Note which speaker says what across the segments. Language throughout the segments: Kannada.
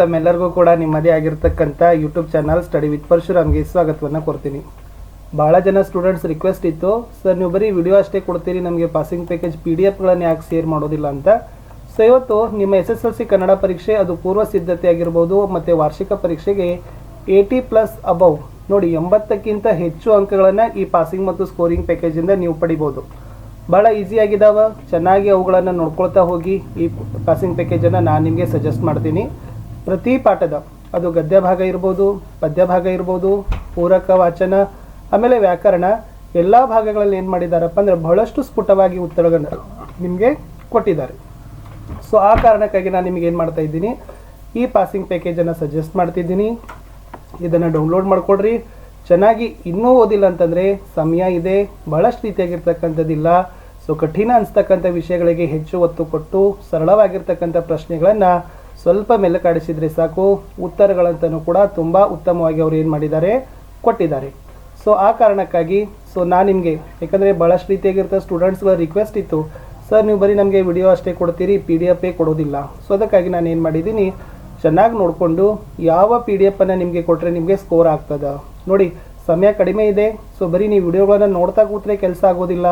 Speaker 1: ತಮ್ಮೆಲ್ಲರಿಗೂ ಕೂಡ ನಿಮ್ಮದೇ ಆಗಿರ್ತಕ್ಕಂಥ ಯೂಟ್ಯೂಬ್ ಚಾನಲ್ ಸ್ಟಡಿ ವಿತ್ ಪರಶುರಾಮ್ಗೆ ಸ್ವಾಗತವನ್ನು ಕೊಡ್ತೀನಿ ಭಾಳ ಜನ ಸ್ಟೂಡೆಂಟ್ಸ್ ರಿಕ್ವೆಸ್ಟ್ ಇತ್ತು ಸರ್ ನೀವು ಬರೀ ವಿಡಿಯೋ ಅಷ್ಟೇ ಕೊಡ್ತೀರಿ, ನಮಗೆ ಪಾಸಿಂಗ್ ಪ್ಯಾಕೇಜ್ ಪಿ ಡಿ ಎಫ್ಗಳನ್ನು ಯಾಕೆ ಶೇರ್ ಮಾಡೋದಿಲ್ಲ ಅಂತ? ಸೊ ಇವತ್ತು ನಿಮ್ಮ S S L C Kannada ಪರೀಕ್ಷೆ, ಅದು ಪೂರ್ವ ಸಿದ್ಧತೆ ಆಗಿರ್ಬೋದು, ಮತ್ತು ವಾರ್ಷಿಕ ಪರೀಕ್ಷೆಗೆ ಏಯ್ಟಿ ಪ್ಲಸ್ ಅಬೌವ್ ನೋಡಿ, ಎಂಬತ್ತಕ್ಕಿಂತ ಹೆಚ್ಚು ಅಂಕಗಳನ್ನು ಈ ಪಾಸಿಂಗ್ ಮತ್ತು ಸ್ಕೋರಿಂಗ್ ಪ್ಯಾಕೇಜಿಂದ ನೀವು ಪಡಿಬೋದು. ಭಾಳ ಈಸಿಯಾಗಿದ್ದಾವೆ ಚೆನ್ನಾಗಿ ಅವುಗಳನ್ನು ನೋಡ್ಕೊಳ್ತಾ ಹೋಗಿ, ಈ ಪಾಸಿಂಗ್ ಪ್ಯಾಕೇಜನ್ನು ನಾನು ನಿಮಗೆ ಸಜೆಸ್ಟ್ ಮಾಡ್ತೀನಿ. ಪ್ರತಿ ಪಾಠದ ಅದು ಗದ್ಯ ಭಾಗ ಇರ್ಬೋದು, ಪದ್ಯ ಭಾಗ ಇರ್ಬೋದು, ಪೂರಕ ವಾಚನ, ಆಮೇಲೆ ವ್ಯಾಕರಣ, ಎಲ್ಲ ಭಾಗಗಳಲ್ಲಿ ಏನು ಮಾಡಿದ್ದಾರಪ್ಪ ಅಂದರೆ ಬಹಳಷ್ಟು ಸ್ಫುಟವಾಗಿ ಉತ್ತರಗಳನ್ನು ನಿಮಗೆ ಕೊಟ್ಟಿದ್ದಾರೆ. ಸೊ ಆ ಕಾರಣಕ್ಕಾಗಿ ನಾನು ನಿಮಗೆ ಏನು ಮಾಡ್ತಾ ಇದ್ದೀನಿ, ಈ ಪಾಸಿಂಗ್ ಪ್ಯಾಕೇಜನ್ನು ಸಜೆಸ್ಟ್ ಮಾಡ್ತಿದ್ದೀನಿ. ಇದನ್ನು ಡೌನ್ಲೋಡ್ ಮಾಡಿಕೊಡ್ರಿ. ಚೆನ್ನಾಗಿ ಇನ್ನೂ ಓದಿಲ್ಲ ಅಂತಂದರೆ ಸಮಯ ಇದೆ, ಬಹಳಷ್ಟು ರೀತಿಯಾಗಿರ್ತಕ್ಕಂಥದ್ದಿಲ್ಲ. ಸೊ ಕಠಿಣ ಅನಿಸ್ತಕ್ಕಂಥ ವಿಷಯಗಳಿಗೆ ಹೆಚ್ಚು ಒತ್ತು ಕೊಟ್ಟು ಸರಳವಾಗಿರ್ತಕ್ಕಂಥ ಪ್ರಶ್ನೆಗಳನ್ನು ಸ್ವಲ್ಪ ಮೆಲುಕಾಡಿಸಿದರೆ ಸಾಕು. ಉತ್ತರಗಳಂತನೂ ಕೂಡ ತುಂಬ ಉತ್ತಮವಾಗಿ ಅವರು ಏನು ಮಾಡಿದ್ದಾರೆ? ಕೊಟ್ಟಿದ್ದಾರೆ. ಸೊ ಆ ಕಾರಣಕ್ಕಾಗಿ ಸೊ ನಾನು ನಿಮಗೆ, ಯಾಕಂದರೆ ಭಾಳಷ್ಟು ರೀತಿಯಾಗಿರ್ತ ಸ್ಟೂಡೆಂಟ್ಸ್ಗಳ ರಿಕ್ವೆಸ್ಟ್ ಇತ್ತು. ಸರ್ ನೀವು ಬರೀ ನಮಗೆ ವಿಡಿಯೋ ಅಷ್ಟೇ ಕೊಡ್ತೀರಿ ಪಿ ಡಿ ಎಫೇ ಕೊಡೋದಿಲ್ಲ. ಸೊ ಅದಕ್ಕಾಗಿ ನಾನು ಏನು ಮಾಡಿದ್ದೀನಿ, ಚೆನ್ನಾಗಿ ನೋಡಿಕೊಂಡು ಯಾವ ಪಿ ಡಿ ಎಫನ್ನು ನಿಮಗೆ ಕೊಟ್ಟರೆ ನಿಮಗೆ ಸ್ಕೋರ್ ಆಗ್ತದೆ? ನೋಡಿ, ಸಮಯ ಕಡಿಮೆ ಇದೆ. ಸೊ ಬರೀ ನೀವು ವಿಡಿಯೋಗಳನ್ನು ನೋಡ್ತಾ ಕೂತ್ರೆ ಕೆಲಸ ಆಗೋದಿಲ್ಲ.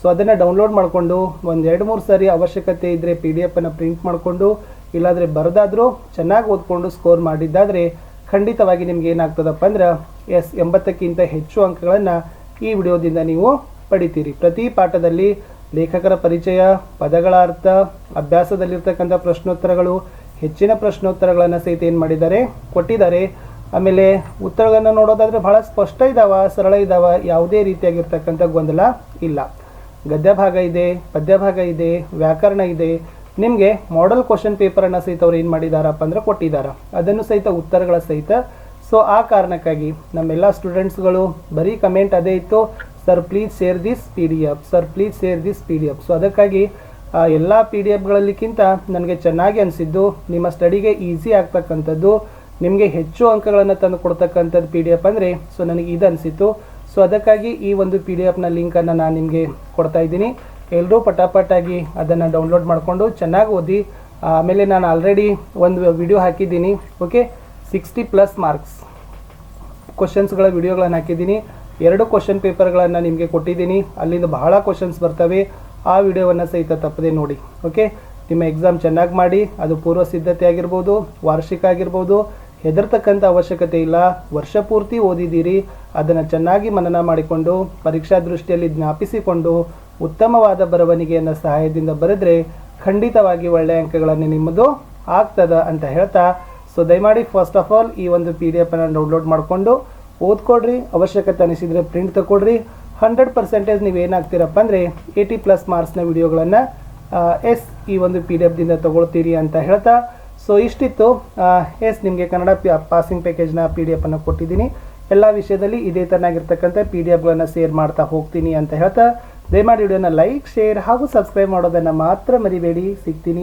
Speaker 1: ಸೊ ಅದನ್ನು ಡೌನ್ಲೋಡ್ ಮಾಡಿಕೊಂಡು ಒಂದು ಎರಡು ಮೂರು ಸಾರಿ ಅವಶ್ಯಕತೆ ಇದ್ದರೆ ಪಿ ಡಿ ಎಫನ್ನು ಪ್ರಿಂಟ್ ಮಾಡಿಕೊಂಡು ಇಲ್ಲಾಂದರೆ ಬರೆದಾದರೂ ಚೆನ್ನಾಗಿ ಓದ್ಕೊಂಡು ಸ್ಕೋರ್ ಮಾಡಿದ್ದಾದರೆ ಖಂಡಿತವಾಗಿ ನಿಮ್ಗೆ ಏನಾಗ್ತದಪ್ಪ ಅಂದ್ರೆ ಎಸ್ ಎಂಬತ್ತಕ್ಕಿಂತ ಹೆಚ್ಚು ಅಂಕಗಳನ್ನು ಈ ವಿಡಿಯೋದಿಂದ ನೀವು ಪಡಿತೀರಿ. ಪ್ರತಿ ಪಾಠದಲ್ಲಿ ಲೇಖಕರ ಪರಿಚಯ, ಪದಗಳ ಅರ್ಥ, ಅಭ್ಯಾಸದಲ್ಲಿರ್ತಕ್ಕಂಥ ಪ್ರಶ್ನೋತ್ತರಗಳು, ಹೆಚ್ಚಿನ ಪ್ರಶ್ನೋತ್ತರಗಳನ್ನು ಸಹಿತ ಏನು ಮಾಡಿದ್ದಾರೆ? ಕೊಟ್ಟಿದ್ದಾರೆ. ಆಮೇಲೆ ಉತ್ತರಗಳನ್ನು ನೋಡೋದಾದರೆ ಬಹಳ ಸ್ಪಷ್ಟ ಇದ್ದಾವೆ ಸರಳ ಇದ್ದಾವೆ ಯಾವುದೇ ರೀತಿಯಾಗಿರ್ತಕ್ಕಂಥ ಗೊಂದಲ ಇಲ್ಲ. ಗದ್ಯ ಭಾಗ ಇದೆ ಪದ್ಯ ಭಾಗ ಇದೆ, ವ್ಯಾಕರಣ ಇದೆ ನಿಮಗೆ ಮಾಡೆಲ್ ಕ್ವಶನ್ ಪೇಪರನ್ನು ಸಹಿತ ಅವ್ರು ಏನು ಮಾಡಿದಾರಪ್ಪ ಅಂದ್ರೆ ಕೊಟ್ಟಿದ್ದಾರೆ ಅದನ್ನು ಸಹಿತ ಉತ್ತರಗಳ ಸಹಿತ. ಸೊ ಆ ಕಾರಣಕ್ಕಾಗಿ ನಮ್ಮೆಲ್ಲ ಸ್ಟೂಡೆಂಟ್ಸ್ಗಳು ಬರೀ ಕಮೆಂಟ್ ಅದೇ ಇತ್ತು. Sir please share this P D F sir please share this P D F so ಅದಕ್ಕಾಗಿ ಎಲ್ಲ ಪಿ ಡಿ ಎಫ್ಗಳಲ್ಲಿಕ್ಕಿಂತ ನನಗೆ ಚೆನ್ನಾಗಿ ಅನಿಸಿದ್ದು, ನಿಮ್ಮ ಸ್ಟಡಿಗೆ ಈಸಿ ಆಗ್ತಕ್ಕಂಥದ್ದು, ನಿಮಗೆ ಹೆಚ್ಚು ಅಂಕಗಳನ್ನು ತಂದು ಕೊಡ್ತಕ್ಕಂಥದ್ದು ಪಿ ಡಿ ಎಫ್ ಅಂದರೆ ಸೊ ನನಗೆ ಇದು ಅನಿಸಿತ್ತು. ಸೊ ಅದಕ್ಕಾಗಿ ಈ ಒಂದು ಪಿ ಡಿ ಎಫ್ನ ಲಿಂಕನ್ನು ನಾನು ನಿಮಗೆ ಕೊಡ್ತಾ ಇದ್ದೀನಿ. ಎಲ್ಲರೂ ಪಟಾಪಟಾಗಿ ಅದನ್ನು ಡೌನ್ಲೋಡ್ ಮಾಡಿಕೊಂಡು ಚೆನ್ನಾಗಿ ಓದಿ, ಆಮೇಲೆ ನಾನು ಆಲ್ರೆಡಿ ಒಂದು ವಿಡಿಯೋ ಹಾಕಿದ್ದೀನಿ ಓಕೆ ಸಿಕ್ಸ್ಟಿ ಪ್ಲಸ್ ಮಾರ್ಕ್ಸ್ ಕ್ವಶನ್ಸ್ಗಳ ವಿಡಿಯೋಗಳನ್ನು ಹಾಕಿದ್ದೀನಿ. ಎರಡು ಕ್ವಶನ್ ಪೇಪರ್ಗಳನ್ನು ನಿಮಗೆ ಕೊಟ್ಟಿದ್ದೀನಿ. ಅಲ್ಲಿಂದ ಬಹಳ ಕ್ವಶನ್ಸ್ ಬರ್ತವೆ. ಆ ವಿಡಿಯೋವನ್ನು ಸಹಿತ ತಪ್ಪದೆ ನೋಡಿ ಓಕೆ ನಿಮ್ಮ ಎಕ್ಸಾಮ್ ಚೆನ್ನಾಗಿ ಮಾಡಿ, ಅದು ಪೂರ್ವ ಸಿದ್ಧತೆ ಆಗಿರ್ಬೋದು, ವಾರ್ಷಿಕ ಆಗಿರ್ಬೋದು, ಹೆದರ್ತಕ್ಕಂಥ ಅವಶ್ಯಕತೆ ಇಲ್ಲ. ವರ್ಷ ಪೂರ್ತಿ ಓದಿದ್ದೀರಿ. ಅದನ್ನು ಚೆನ್ನಾಗಿ ಮನನ ಮಾಡಿಕೊಂಡು, ಪರೀಕ್ಷಾ ದೃಷ್ಟಿಯಲ್ಲಿ ಜ್ಞಾಪಿಸಿಕೊಂಡು ಉತ್ತಮವಾದ ಬರವಣಿಗೆಯನ್ನು ಸಹಾಯದಿಂದ ಬರೆದ್ರೆ ಖಂಡಿತವಾಗಿ ಒಳ್ಳೆಯ ಅಂಕಗಳನ್ನು ನಿಮ್ಮದು ಆಗ್ತದ ಅಂತ ಹೇಳ್ತಾ. ಸೊ ದಯಮಾಡಿ ಫಸ್ಟ್ ಆಫ್ ಆಲ್ ಈ ಒಂದು ಪಿ ಡಿ ಎಫನ್ನು ಡೌನ್ಲೋಡ್ ಮಾಡಿಕೊಂಡು ಓದ್ಕೊಡ್ರಿ. ಅವಶ್ಯಕತೆ ಅನಿಸಿದರೆ ಪ್ರಿಂಟ್ ತಗೊಳ್ರಿ ಹಂಡ್ರೆಡ್ ಪರ್ಸೆಂಟೇಜ್ ನೀವು ಏನಾಗ್ತೀರಪ್ಪ ಅಂದರೆ ಏಯ್ಟಿ ಪ್ಲಸ್ ಮಾರ್ಕ್ಸ್ನ ವಿಡಿಯೋಗಳನ್ನು ಎಸ್ ಈ ಒಂದು ಪಿ ಡಿ ಎಫ್ದಿಂದ ತೊಗೊಳ್ತೀರಿ ಅಂತ ಹೇಳ್ತಾ. ಸೊ ಇಷ್ಟಿತ್ತು. ಎಸ್ ನಿಮಗೆ ಕನ್ನಡ ಪಿ ಪಾಸಿಂಗ್ ಪ್ಯಾಕೇಜ್ನ ಪಿ ಡಿ ಎಫನ್ನು ಕೊಟ್ಟಿದ್ದೀನಿ. ಎಲ್ಲ ವಿಷಯದಲ್ಲಿ ಇದೇ ಥರನಾಗಿರ್ತಕ್ಕಂಥ ಪಿ ಡಿ ಎಫ್ಗಳನ್ನು ಸೇರ್ ಮಾಡ್ತಾ ಹೋಗ್ತೀನಿ ಅಂತ ಹೇಳ್ತಾ. ದಯಮಾಡಿ ವಿಡಿಯೋನ ಲೈಕ್ ಶೇರ್ ಹಾಗೂ ಸಬ್ಸ್ಕ್ರೈಬ್ ಮಾಡೋದನ್ನು ಮಾತ್ರ ಮರಿಬೇಡಿ. ಸಿಗ್ತೀನಿ.